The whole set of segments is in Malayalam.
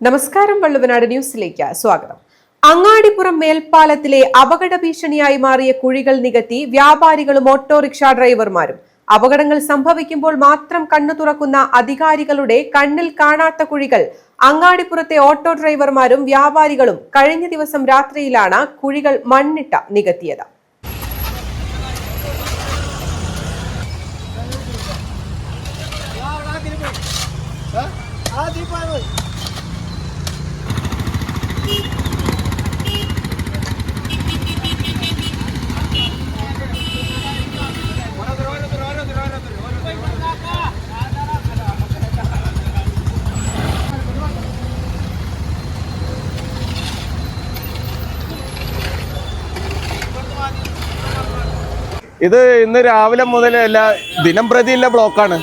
നമസ്കാരം വള്ളുവനാട് ന്യൂസിലേക്ക് സ്വാഗതം. അങ്ങാടിപ്പുറം മേൽപ്പാലത്തിലെ അപകട ഭീഷണിയായി മാറിയ കുഴികൾ നികത്തി വ്യാപാരികളും ഓട്ടോറിക്ഷ ഡ്രൈവർമാരും. അപകടങ്ങൾ സംഭവിക്കുമ്പോൾ മാത്രം കണ്ണു തുറക്കുന്ന അധികാരികളുടെ കണ്ണിൽ കാണാത്ത കുഴികൾ. അങ്ങാടിപ്പുറത്തെ ഓട്ടോ ഡ്രൈവർമാരും വ്യാപാരികളും കഴിഞ്ഞ ദിവസം രാത്രിയിലാണ് കുഴികൾ മണ്ണിട്ട നികത്തിയത്. ഇത് ഇന്ന് രാവിലെ മുതൽ അല്ല ദിനം പ്രതിയുള്ള ബ്ലോക്കാണ്.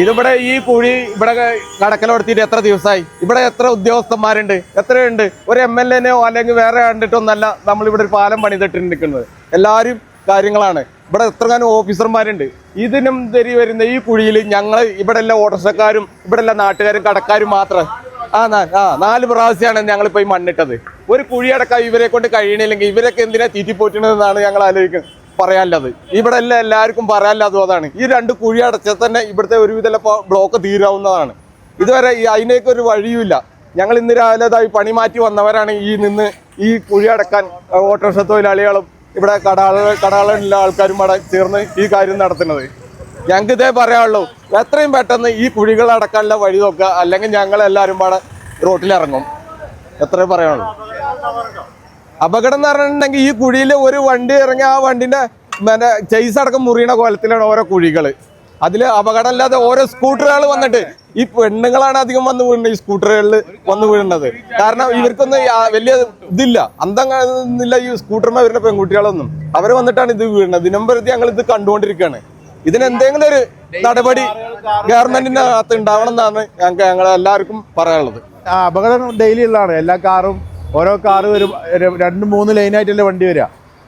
ഇതിവിടെ ഈ കുഴി ഇവിടെ കടക്കലോടത്തിയിട്ട് എത്ര ദിവസമായി ഇവിടെ എത്ര ഉദ്യോഗസ്ഥന്മാരുണ്ട്? എത്രയുണ്ട്? ഒരു എം എൽ എനെയോ അല്ലെങ്കിൽ വേറെ കണ്ടിട്ടൊന്നല്ല നമ്മളിവിടെ ഒരു പാലം പണിതിട്ട് നിൽക്കുന്നത് എല്ലാവരും കാര്യങ്ങളാണ്. ഇവിടെ എത്രകാനും ഓഫീസർമാരുണ്ട്. ഇതിനും തെരി വരുന്ന ഈ കുഴിയിൽ ഞങ്ങൾ ഇവിടെ എല്ലാ ഓട്ടർഷക്കാരും ഇവിടെ എല്ലാ നാട്ടുകാരും കടക്കാരും മാത്രം. ആ ആ നാല് പ്രാവശ്യമാണ് ഞങ്ങളിപ്പോൾ ഈ മണ്ണിട്ടത്. ഒരു കുഴിയടക്കാൻ ഇവരെ കൊണ്ട് കഴിയണില്ലെങ്കിൽ ഇവരൊക്കെ എന്തിനാ തീറ്റിപ്പോറ്റണതെന്നാണ് ഞങ്ങൾ ആലോചിക്കുന്നത്. പറയാനുള്ളത്. ഇവിടെ അല്ല എല്ലാവർക്കും പറയാനുള്ളതും അതാണ്. ഈ രണ്ട് കുഴി അടച്ചാൽ തന്നെ ഇവിടുത്തെ ഒരുവിധ ബ്ലോക്ക് തീരാവുന്നതാണ്. ഇതുവരെ ഈ അതിനേക്ക് ഒരു വഴിയുമില്ല. ഞങ്ങൾ ഇന്ന് രാവിലെ ഇതായി പണി മാറ്റി വന്നവരാണ് ഈ നിന്ന് ഈ കുഴി അടക്കാൻ ഓട്ടോറിക്ഷ തൊഴിലാളികളും ഇവിടെ കടാള കടാളുള്ള ആൾക്കാരും അവിടെ ചേർന്ന് ഈ കാര്യം നടത്തുന്നത്. ഞങ്ങൾക്ക് ഇതേ പറയാനുള്ളൂ. എത്രയും പെട്ടെന്ന് ഈ കുഴികൾ അടക്കാനുള്ള വഴി നോക്കുക. അല്ലെങ്കിൽ ഞങ്ങൾ എല്ലാവരും റോട്ടിലിറങ്ങും. എത്രയും പറയാനുള്ളൂ. അപകടം എന്ന് പറഞ്ഞിട്ടുണ്ടെങ്കിൽ ഈ കുഴിയിൽ ഒരു വണ്ടി ഇറങ്ങി ആ വണ്ടിന്റെ മറ്റേ ചെയ്സ് അടക്കം മുറിയണ കോലത്തിലാണ് ഓരോ കുഴികൾ അതിൽ അപകടമില്ലാതെ ഓരോ സ്കൂട്ടറുകൾ വന്നിട്ട് ഈ പെണ്ണുങ്ങളാണ് അധികം വന്ന് വീഴുന്നത് ഈ സ്കൂട്ടറുകളിൽ വന്ന് വീഴുന്നത് കാരണം ഇവർക്കൊന്നും വലിയ ഇതില്ല. അന്തങ്ങളില്ല ഈ സ്കൂട്ടർമാർ വരുന്ന പെൺകുട്ടികളൊന്നും. അവർ വന്നിട്ടാണ് ഇത് വീഴുന്നത് ദിനം പ്രതി ഞങ്ങൾ ഇത് കണ്ടുകൊണ്ടിരിക്കുകയാണ്. ഇതിനെന്തെങ്കിലും ഒരു നടപടി ഗവൺമെന്റിന്റെ അകത്ത് ഉണ്ടാവണം എന്നാണ് ഞങ്ങൾ എല്ലാവർക്കും പറയാനുള്ളത്. അപകടം ഡെയിലി ഉള്ളതാണ്. എല്ലാ കാറും ഓരോ കാറ് ഒരു- രണ്ട് മൂന്ന് ലൈനായിട്ടല്ലേ വണ്ടി വരിക.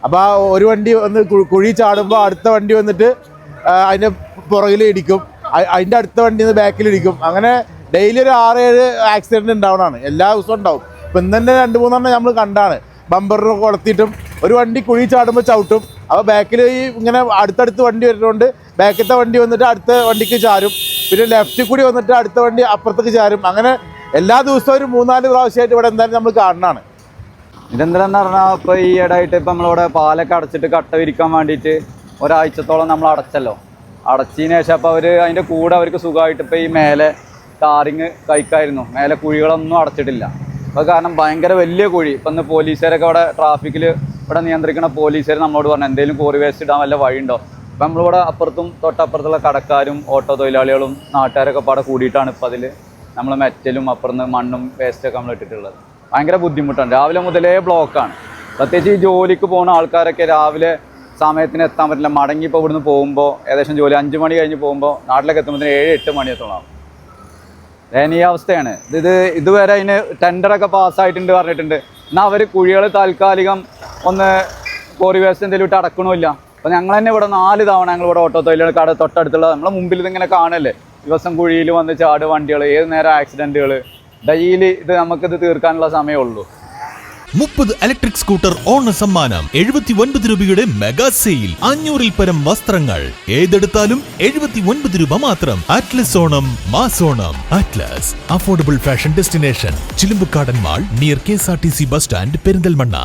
അപ്പോൾ ആ ഒരു വണ്ടി വന്ന് കുഴി ചാടുമ്പോൾ അടുത്ത വണ്ടി വന്നിട്ട് അതിന്റെ പുറകിൽ ഇടിക്കും. അതിന്റെ അടുത്ത വണ്ടി നിന്ന് ബാക്കിൽ ഇടിക്കും. അങ്ങനെ ഡെയിലി ഒരു ആറ് ഏഴ് ആക്സിഡന്റ് ഉണ്ടാവണതാണ് എല്ലാ ദിവസവും ഉണ്ടാവും. ഇപ്പം ഇന്ന് തന്നെ രണ്ട് മൂന്നെണ്ണം നമ്മൾ കണ്ടാണ്. ബമ്പറിന് കൊളത്തിയിട്ടും ഒരു വണ്ടി കുഴി ചാടുമ്പോൾ ചവിട്ടും. അപ്പോൾ ബാക്കിൽ ഈ ഇങ്ങനെ അടുത്തടുത്ത് വണ്ടി വരുന്നതുകൊണ്ട് ബാക്കിലത്തെ വണ്ടി വന്നിട്ട് അടുത്ത വണ്ടിക്ക് ചാരും. പിന്നെ ലെഫ്റ്റിൽ കൂടി വന്നിട്ട് അടുത്ത വണ്ടി അപ്പുറത്തേക്ക് ചാരും. അങ്ങനെ എല്ലാ ദിവസവും ഒരു മൂന്നാൽ പ്രാവശ്യമായിട്ട് ഇവിടെ എന്തായാലും നമ്മൾ കാണുന്നതാണ്. ഇതെന്താന്ന് പറഞ്ഞാൽ ഇപ്പോൾ ഈ ഇടയായിട്ട് ഇപ്പം നമ്മളിവിടെ പാലൊക്കെ അടച്ചിട്ട് കട്ട വിരിക്കാൻ വേണ്ടിയിട്ട് ഒരാഴ്ചത്തോളം നമ്മൾ അടച്ചല്ലോ. അടച്ചതിന് ശേഷം അപ്പോൾ അവർ അതിന്റെ കൂടെ അവർക്ക് സുഖമായിട്ട് ഇപ്പോൾ ഈ മേലെ ടാറിങ് കഴിക്കായിരുന്നു. മേലെ കുഴികളൊന്നും അടച്ചിട്ടില്ല. അപ്പോൾ കാരണം ഭയങ്കര വലിയ കുഴി. ഇപ്പം ഇന്ന് പോലീസുകാരൊക്കെ ഇവിടെ ട്രാഫിക്കിൽ ഇവിടെ നിയന്ത്രിക്കുന്ന പോലീസുകാർ നമ്മളോട് പറഞ്ഞു എന്തെങ്കിലും കോറി വേസ്റ്റ് ഇടാൻ വല്ല വഴിയുണ്ടോ? അപ്പം നമ്മളിവിടെ അപ്പുറത്തും തൊട്ടപ്പുറത്തുള്ള കടക്കാരും ഓട്ടോ തൊഴിലാളികളും നാട്ടുകാരൊക്കെ പാടെ കൂടിയിട്ടാണ് ഇപ്പം അതിൽ നമ്മൾ മെറ്റലും അപ്പുറത്ത് മണ്ണും വേസ്റ്റൊക്കെ നമ്മൾ ഇട്ടിട്ടുള്ളത്. ഭയങ്കര ബുദ്ധിമുട്ടാണ്. രാവിലെ മുതലേ ബ്ലോക്കാണ് പ്രത്യേകിച്ച് ഈ ജോലിക്ക് പോകുന്ന ആൾക്കാരൊക്കെ രാവിലെ സമയത്തിന് എത്താൻ പറ്റില്ല. മടങ്ങി ഇപ്പോൾ ഇവിടുന്ന് പോകുമ്പോൾ ഏകദേശം ജോലി അഞ്ച് മണി കഴിഞ്ഞ് പോകുമ്പോൾ നാട്ടിലേക്ക് എത്തുമ്പോൾ ഏഴ് എട്ട് മണി എത്തണം ദയനീയ അവസ്ഥയാണ്. ഇത് ഇത് ഇതുവരെ അതിന് ടെൻഡറൊക്കെ പാസ്സായിട്ടുണ്ട് പറഞ്ഞിട്ടുണ്ട്. എന്നാൽ അവർ കുഴികൾ താൽക്കാലികം ഒന്ന് കോറി വേസ്റ്റ് എന്തെങ്കിലും ഇട്ട് അടക്കണമില്ല അപ്പോൾ ഞങ്ങൾ തന്നെ ഇവിടെ നാല് തവണ ഞങ്ങൾ ഇവിടെ ഓട്ടോ തൊഴിലാളി കട തൊട്ടടുത്തുള്ള നമ്മളെ മുമ്പിൽ ഇതിങ്ങനെ കാണല്ലേ? ദിവസം കുഴിയിൽ വന്ന് ചാട് വണ്ടികൾ ഏത് നേരം ആക്സിഡന്റുകൾ ഡെയിലി ഇത് നമുക്കിത് തീർക്കാനുള്ള സമയമുള്ളൂ മുപ്പത് ഇലക്ട്രിക് സ്കൂട്ടർ ഓണ സമ്മാനം എഴുപത്തി ഒൻപത് രൂപയുടെ മെഗാ സെയിൽ അഞ്ഞൂറിൽ പരം വസ്ത്രങ്ങൾ. ഏതെടുത്താലും എഴുപത്തി ഒൻപത് രൂപ മാത്രം. Atlas Onam മാസോണം Atlas affordable fashion destination Chilumbukkadan mall near K S R T C bus stand Perinthalmanna.